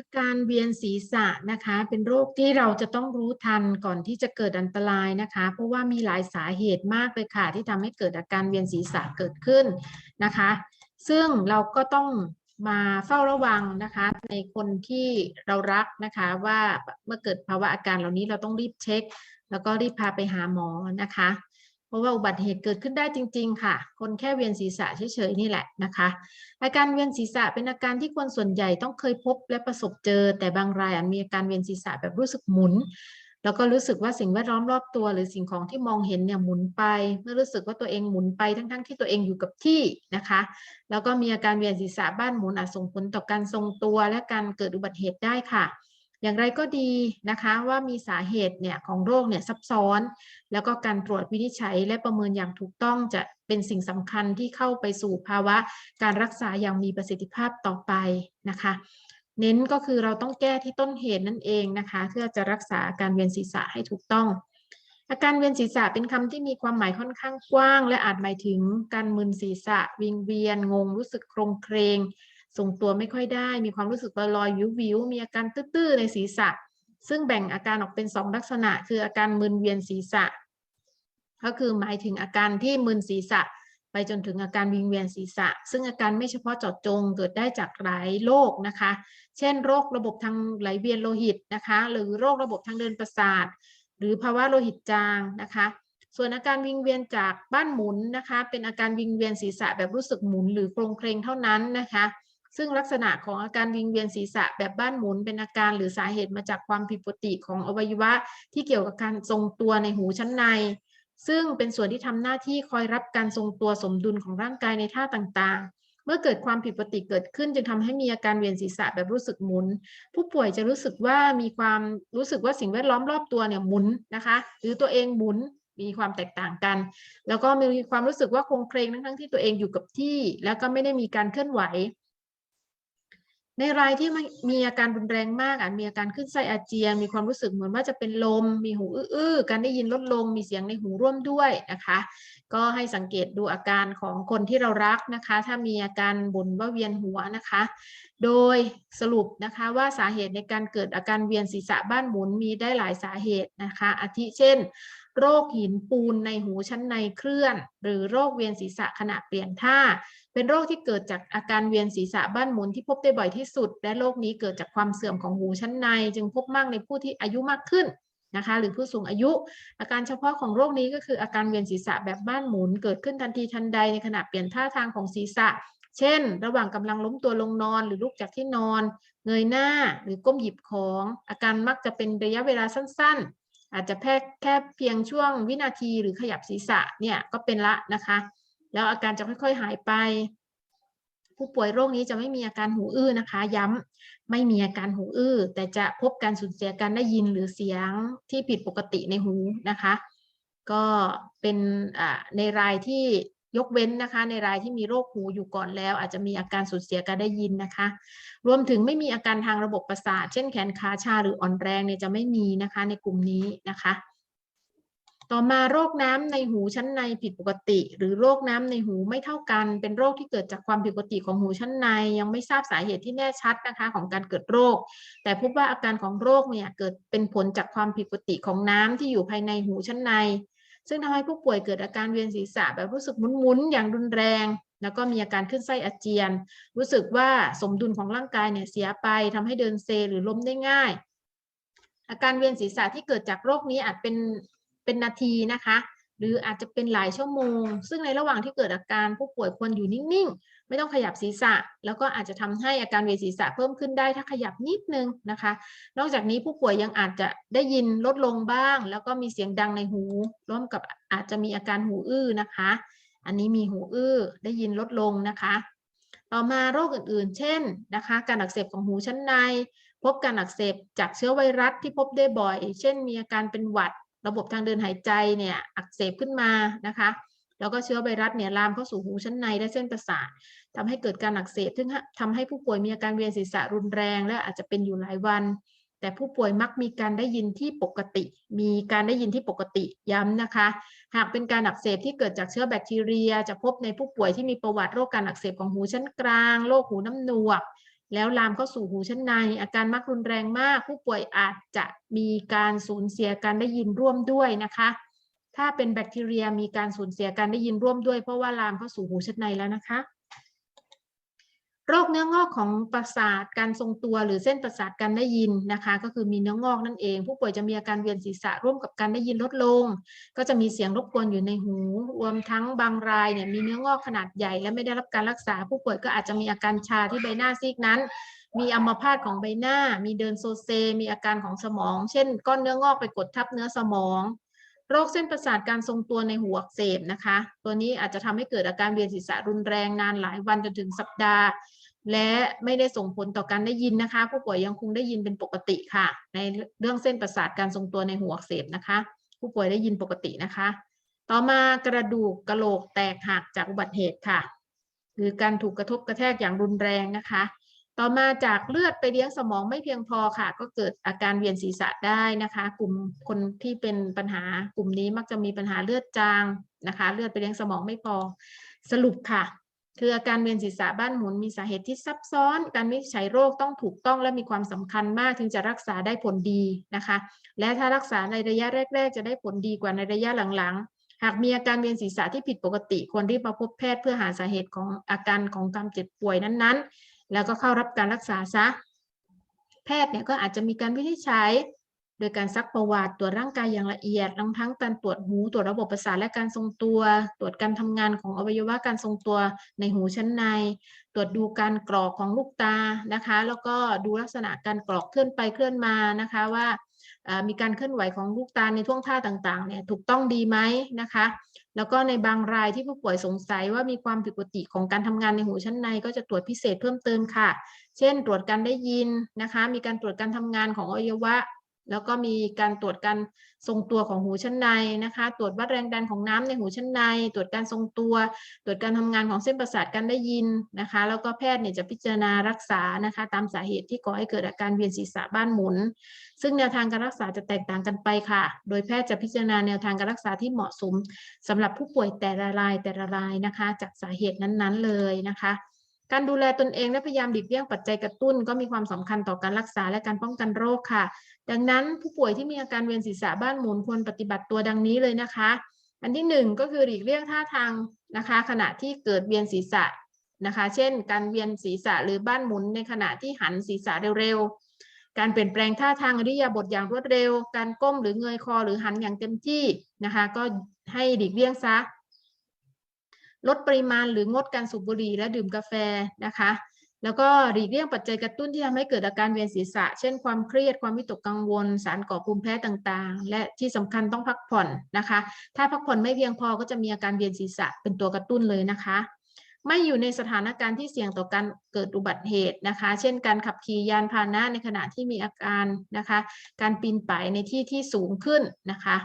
อาการเวียนศีรษะนะคะ เป็นโรคที่เราจะต้องรู้ทันก่อนที่จะเกิดอันตรายนะคะ เพราะว่ามีหลายสาเหตุมากเลยค่ะ ที่ทำให้เกิดอาการเวียนศีรษะเกิดขึ้นนะคะ ซึ่งเราก็ต้องมาเฝ้าระวังนะคะ ในคนที่เรารักนะคะ ว่าเมื่อเกิดภาวะอาการเหล่านี้เราต้องรีบเช็ค แล้วก็รีบพาไปหาหมอนะคะ เพราะว่าอุบัติเหตุเกิดขึ้นได้จริง ๆ ค่ะ คนแค่เวียนศีรษะเฉยๆนี่แหละนะคะ อาการเวียนศีรษะเป็นอาการที่คนส่วนใหญ่ต้องเคยพบและประสบเจอ แต่บางรายอาจมีอาการเวียนศีรษะแบบรู้สึกหมุน แล้วก็รู้สึกว่าสิ่งแวดล้อมรอบตัว หรือสิ่งของที่มองเห็นเนี่ยหมุนไป เมื่อรู้สึกว่าตัวเองหมุนไปทั้งๆที่ตัวเองอยู่กับที่นะคะ แล้วก็มีอาการเวียนศีรษะบ้านหมุนอาจส่งผลต่อการทรงตัวและการเกิดอุบัติเหตุได้ค่ะ อย่างไรก็ดีนะคะว่ามีสาเหตุเนี่ยของโรคเนี่ยซับซ้อน แล้วก็การตรวจวินิจฉัยและประเมินอย่างถูกต้องจะเป็นสิ่งสำคัญที่เข้าไปสู่ภาวะการรักษาอย่างมีประสิทธิภาพต่อไปนะคะ เน้นก็คือเราต้องแก้ที่ต้นเหตุนั่นเองนะคะ เพื่อจะรักษาการเวียนศีรษะให้ถูกต้องอาการเวียนศีรษะเป็นคำที่มีความหมายค่อนข้างกว้าง และอาจหมายถึงการมึนศีรษะ วิงเวียน งง รู้สึกโครงเครง ทรงตัวไม่ค่อยได้ มีความรู้สึกลอยๆวิววิวๆมีอาการตื้อๆในศีรษะ ซึ่งแบ่งอาการออกเป็นสองลักษณะ คืออาการมึนเวียนศีรษะ ก็คือหมายถึงอาการที่มึนศีรษะ ไปจนถึงอาการวิงเวียนศีรษะ ซึ่งอาการไม่เฉพาะเจาะจงเกิดได้จากหลายโรคนะคะ เช่น โรคระบบทางไหลเวียนโลหิตนะคะ หรือโรคระบบทางเดินประสาท หรือภาวะโลหิตจางนะคะส่วนอาการวิงเวียนจากบ้านหมุนนะคะ เป็นอาการวิงเวียนศีรษะแบบรู้สึกหมุนหรือโครงเครงเท่านั้นนะคะ ซึ่งลักษณะของอาการวิงเวียนศีรษะแบบบ้านหมุนเป็นอาการหรือสาเหตุมาจากความผิดปกติของอวัยวะ ที่เกี่ยวกับการทรงตัวในหูชั้นใน ซึ่งเป็นส่วนที่ทำหน้าที่คอยรับการทรงตัวสมดุลของร่างกายในท่าต่างๆ เมื่อเกิดความผิดปกติเกิดขึ้น จึงทำให้มีอาการเวียนศีรษะแบบรู้สึกหมุน ผู้ป่วยจะรู้สึกว่ามีความรู้สึกว่าสิ่งแวดล้อมรอบตัวเนี่ยหมุนนะคะหรือตัวเองหมุนมีความแตกต่างกัน แล้วก็มีความรู้สึกว่าคงเครงทั้งๆที่ตัวเองอยู่กับที่ แล้วก็ไม่ได้มีการเคลื่อนไหว ในรายที่มีอาการรุนแรงมากอาจมีอาการขึ้นไส้อาเจียน มีความรู้สึกเหมือนว่าจะเป็นลม มีหูอื้อๆการได้ยินลดลง มีเสียงในหูร่วมด้วยนะคะ ก็ให้สังเกตดูอาการของคนที่เรารักนะคะ ถ้ามีอาการบ่นว่าเวียนหัวนะคะ โดยสรุปนะคะว่าสาเหตุในการเกิดอาการเวียนศีรษะบ้านหมุนมีได้หลายสาเหตุนะคะ อาทิเช่น โรคหินปูนในหูชั้นในเคลื่อน หรือโรคเวียนศีรษะขณะเปลี่ยนท่า เป็นโรคที่เกิดจากอาการเวียนศีรษะบ้านหมุนที่พบได้บ่อยที่สุด และโรคนี้เกิดจากความเสื่อมของหูชั้นใน จึงพบมากในผู้ที่อายุมากขึ้น นะคะหรือผู้สูงอายุ อาการเฉพาะของโรคนี้ก็คืออาการเวียนศีรษะแบบบ้านหมุน เกิดขึ้นทันทีทันใดในขณะเปลี่ยนท่าทางของศีรษะ เช่น ระหว่างกำลังล้มตัวลงนอนหรือลุกจากที่นอน เงยหน้าหรือก้มหยิบของ อาการมักจะเป็นระยะเวลาสั้นๆ อาจจะแค่แค่เพียงช่วงวินาทีหรือขยับศีรษะเนี่ยก็เป็นละนะคะ แล้วอาการจะค่อยๆหายไป ผู้ป่วยโรคนี้จะไม่มีอาการหูอื้อนะคะ ย้ำไม่มีอาการหูอื้อ แต่จะพบการสูญเสียการได้ยินหรือเสียงที่ผิดปกติในหูนะคะ ก็เป็นในรายที่ยกเว้นนะคะ ในรายที่มีโรคหูอยู่ก่อนแล้ว อาจจะมีอาการสูญเสียการได้ยินนะคะ รวมถึงไม่มีอาการทางระบบประสาท เช่นแขนขาชาหรืออ่อนแรงเนี่ยจะไม่มีนะคะในกลุ่มนี้นะคะ ต่อมาโรคน้ำในหูชั้นในผิดปกติ หรือโรคน้ำในหูไม่เท่ากัน เป็นโรคที่เกิดจากความผิดปกติของหูชั้นใน ยังไม่ทราบสาเหตุที่แน่ชัดนะคะของการเกิดโรค แต่พบว่าอาการของโรคเนี่ยเกิดเป็นผลจากความผิดปกติของน้ำที่อยู่ภายในหูชั้นใน ซึ่งทำให้ผู้ป่วยเกิดอาการเวียนศีรษะแบบรู้สึกมุนๆอย่างรุนแรง แล้วก็มีอาการขึ้นไส้อาเจียน รู้สึกว่าสมดุลของร่างกายเนี่ยเสียไปทำให้เดินเซหรือล้มได้ง่ายอาการเวียนศีรษะที่เกิดจากโรคนี้อาจเป็น เป็นนาทีนะคะ หรืออาจจะเป็นหลายชั่วโมง ซึ่งในระหว่างที่เกิดอาการผู้ป่วยควรอยู่นิ่งๆ ไม่ต้องขยับศีรษะ แล้วก็อาจจะทำให้อาการเวียนศีรษะเพิ่มขึ้นได้ถ้าขยับนิดนึงนะคะ นอกจากนี้ผู้ป่วยยังอาจจะได้ยินลดลงบ้าง แล้วก็มีเสียงดังในหู ร่วมกับอาจจะมีอาการหูอื้อนะคะ อันนี้มีหูอื้อได้ยินลดลงนะคะต่อมาโรคอื่นๆ เช่นนะคะ การอักเสบของหูชั้นใน พบการอักเสบจากเชื้อไวรัสที่พบได้บ่อย เช่น มีอาการเป็นหวัด ระบบทางเดินหายใจเนี่ยอักเสบขึ้นมานะคะ แล้วก็เชื้อไวรัสเนี่ยลามเข้าสู่หูชั้นในและเส้นประสาททำให้เกิดการอักเสบซึ่งทำให้ผู้ป่วยมีอาการเวียนศีรษะรุนแรง และอาจจะเป็นอยู่หลายวัน แต่ผู้ป่วยมักมีการได้ยินที่ปกติ มีการได้ยินที่ปกติย้ำนะคะ หากเป็นการอักเสบที่เกิดจากเชื้อแบคทีเรีย จะพบในผู้ป่วยที่มีประวัติโรคการอักเสบของหูชั้นกลาง โรคหูน้ำหนวก แล้วลามเข้าสู่หูชั้นใน อาการมักรุนแรงมาก ผู้ป่วยอาจจะมีการสูญเสียการได้ยินร่วมด้วยนะคะ ถ้าเป็นแบคทีเรียมีการสูญเสียการได้ยินร่วมด้วย เพราะว่าลามเข้าสู่หูชั้นในแล้วนะคะ โรคเนื้องอกของประสาทการทรงตัว หรือเส้นประสาทการได้ยินนะคะ ก็คือมีเนื้องอกนั่นเอง ผู้ป่วยจะมีอาการเวียนศีรษะร่วมกับการได้ยินลดลง ก็จะมีเสียงรบกวนอยู่ในหู รวมทั้งบางรายเนี่ยมีเนื้องอกขนาดใหญ่และไม่ได้รับการรักษา ผู้ป่วยก็อาจจะมีอาการชาที่ใบหน้าซีกนั้น มีอัมพาตของใบหน้า มีเดินโซเซ มีอาการของสมอง เช่น ก้อนเนื้องอกไปกดทับเนื้อสมอง โรคเส้นประสาทการทรงตัวในหัวอักเสบนะคะ ตัวนี้อาจจะทำให้เกิดอาการเวียนศีรษะรุนแรงนานหลายวันจนถึงสัปดาห์ และไม่ได้ส่งผลต่อการได้ยินนะคะ ผู้ป่วยยังคงได้ยินเป็นปกติค่ะ ในเรื่องเส้นประสาทการทรงตัวในหัวอักเสบนะคะ ผู้ป่วยได้ยินปกตินะคะ ต่อมากระดูกกระโหลกแตกหักจากอุบัติเหตุค่ะหรือการถูกกระทบกระแทกอย่างรุนแรงนะคะ ต่อมาจากเลือดไปเลี้ยงสมองไม่เพียงพอค่ะ ก็เกิดอาการเวียนศีรษะได้นะคะ กลุ่มคนที่เป็นปัญหากลุ่มนี้มักจะมีปัญหาเลือดจางนะคะ เลือดไปเลี้ยงสมองไม่พอสรุปค่ะ คืออาการเวียนศีรษะบ้านหมุนมีสาเหตุที่ซับซ้อน การวิจัยโรคต้องถูกต้องและมีความสำคัญมากถึงจะรักษาได้ผลดีนะคะ และถ้ารักษาในระยะแรก ๆ จะได้ผลดีกว่าในระยะหลังๆ หากมีอาการเวียนศีรษะที่ผิดปกติควรรีบมาพบแพทย์เพื่อหาสาเหตุของอาการของการเจ็บป่วยนั้นๆ แล้วก็เข้ารับการรักษาซะ แพทย์เนี่ยก็อาจจะมีการวินิจฉัย โดยการซักประวัติตรวจร่างกายอย่างละเอียดรวมทั้งการตรวจหูตรวจระบบประสาทและการทรงตัว ตรวจการทำงานของอวัยวะการทรงตัวในหูชั้นใน ตรวจดูการกรอกของลูกตานะคะ แล้วก็ดูลักษณะการกรอกเคลื่อนไปเคลื่อนมานะคะว่า มีการเคลื่อนไหวของลูกตาในท่วงท่าต่างๆเนี่ยถูกต้องดีไหมนะคะ แล้วก็ในบางรายที่ผู้ป่วยสงสัยว่ามีความผิดปกติของการทำงานในหูชั้นใน ก็จะตรวจพิเศษเพิ่มเติมค่ะ เช่น ตรวจการได้ยินนะคะ มีการตรวจการทำงานของอวัยวะ แล้วก็มีการตรวจการทรงตัวของหูชั้นในนะคะ ตรวจวัดแรงดันของน้ำในหูชั้นใน ตรวจการทรงตัว ตรวจการทำงานของเส้นประสาทการได้ยินนะคะ แล้วก็แพทย์เนี่ยจะพิจารณารักษานะคะ ตามสาเหตุที่ก่อให้เกิดอาการเวียนศีรษะบ้านหมุน ซึ่งแนวทางการรักษาจะแตกต่างกันไปค่ะ โดยแพทย์จะพิจารณาแนวทางการรักษาที่เหมาะสมสำหรับผู้ป่วยแต่ละรายแต่ละรายนะคะ จากสาเหตุนั้นๆเลยนะคะ การดูแลตนเองและพยายามหลีกเลี่ยงปัจจัยกระตุ้น ก็มีความสำคัญต่อการรักษาและการป้องกันโรคค่ะ ดังนั้นผู้ป่วยที่มีอาการเวียนศีรษะบ้านหมุนควรปฏิบัติตัวดังนี้เลยนะคะ อันที่หนึ่งก็คือหลีกเลี่ยงท่าทางนะคะ ขณะที่เกิดเวียนศีรษะนะคะ เช่น การเวียนศีรษะหรือบ้านหมุนในขณะที่หันศีรษะเร็วๆ การเปลี่ยนแปลงท่าทางอริยาบทอย่างรวดเร็ว การก้มหรือเงยคอหรือหันอย่างเต็มที่นะคะ ก็ให้หลีกเลี่ยงซะ ลดปริมาณหรืองดการสูบบุหรี่และดื่มกาแฟนะคะ แล้วก็หลีกเลี่ยงปัจจัยกระตุ้นที่ทำให้เกิดอาการเวียนศีรษะ เช่นความเครียดความวิตกกังวล สารก่อภูมิแพ้ต่างๆ และที่สำคัญต้องพักผ่อนนะคะ ถ้าพักผ่อนไม่เพียงพอก็จะมีอาการเวียนศีรษะเป็นตัวกระตุ้นเลยนะคะไม่อยู่ในสถานการณ์ที่เสี่ยงต่อการเกิดอุบัติเหตุนะคะ เช่น การขับขี่ยานพาหนะในขณะที่มีอาการนะคะ การปีนป่ายในที่ที่สูงขึ้นนะคะ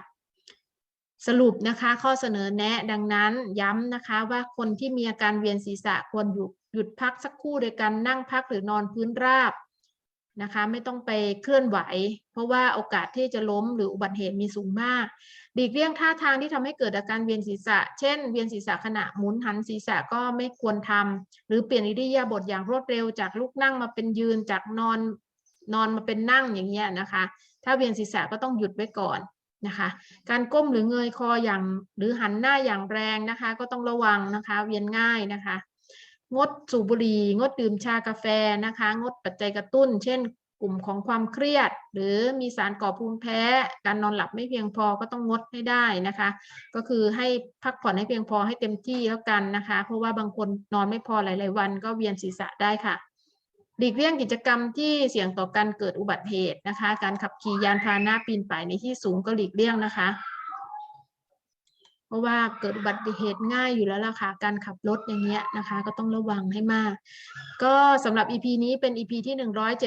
สรุปนะคะข้อเสนอแนะดังนั้นย้ำนะคะว่าคนที่มีอาการเวียนศีรษะควรหยุดหยุดพักสักครู่โดยการนั่งพักหรือนอนพื้นราบนะคะ ไม่ต้องไปเคลื่อนไหว เพราะว่าโอกาสที่จะล้มหรืออุบัติเหตุมีสูงมากหลีกเลี่ยงท่าทางที่ทำให้เกิดอาการเวียนศีรษะ เช่น เวียนศีรษะขณะหมุนหันศีรษะก็ไม่ควรทำหรือเปลี่ยนอิริยาบถอย่างรวดเร็วจากลุกนั่งมาเป็นยืนจากนอนนอนมาเป็นนั่งอย่างเงี้ยนะคะ ถ้าเวียนศีรษะก็ต้องหยุดไว้ก่อน นะคะ การก้มหรือเงยคออย่างหรือหันหน้าอย่างแรงนะคะ ก็ต้องระวังนะคะเวียนง่ายนะคะ งดสูบบุหรี่งดดื่มชากาแฟนะคะ งดปัจจัยกระตุ้น เช่น กลุ่มของความเครียด หรือมีสารก่อภูมิแพ้ การนอนหลับไม่เพียงพอก็ต้องงดให้ได้นะคะ ก็คือให้พักผ่อนให้เพียงพอให้เต็มที่แล้วกันนะคะ เพราะว่าบางคนนอนไม่พอหลาย ๆ วัน ก็เวียนศีรษะได้ค่ะ หลีกเลี่ยงกิจกรรมที่เสี่ยงต่อการเกิดอุบัติเหตุนะคะ การขับขี่ยานพาหนะปีนป่ายในที่สูงก็หลีกเลี่ยงนะคะ เพราะว่าเกิดอุบัติเหตุง่ายอยู่แล้วล่ะค่ะ การขับรถอย่างเงี้ยนะคะ ก็ต้องระวังให้มาก ก็สำหรับ EP นี้เป็น EP ที่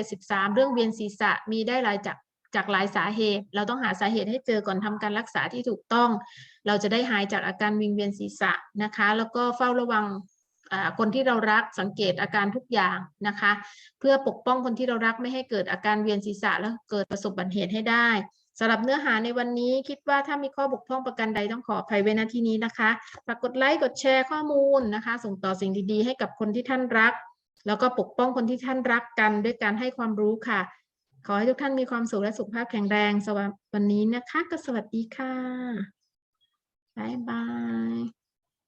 173 เรื่องเวียนศีรษะมีได้หลายจากจากหลายสาเหตุ เราต้องหาสาเหตุให้เจอก่อนทำการรักษาที่ถูกต้อง เราจะได้หายจากอาการวิงเวียนศีรษะนะคะ แล้วก็เฝ้าระวัง คนที่เรารักสังเกตอาการทุกอย่างนะคะ เพื่อปกป้องคนที่เรารักไม่ให้เกิดอาการเวียนศีรษะแล้วเกิดประสบอุบัติเหตุให้ได้สำหรับเนื้อหาในวันนี้คิดว่าถ้ามีข้อบกพร่องประการใดต้องขออภัยไว้ณที่นี้นะคะฝากกดไลค์กดแชร์ข้อมูลนะคะ ส่งต่อสิ่งดีๆ ให้กับคนที่ท่านรัก แล้วก็ปกป้องคนที่ท่านรักกันด้วยการให้ความรู้ค่ะ ขอให้ทุกท่านมีความสุขและสุขภาพแข็งแรงสำหรับวันนี้นะคะ ก็สวัสดีค่ะบ๊ายบาย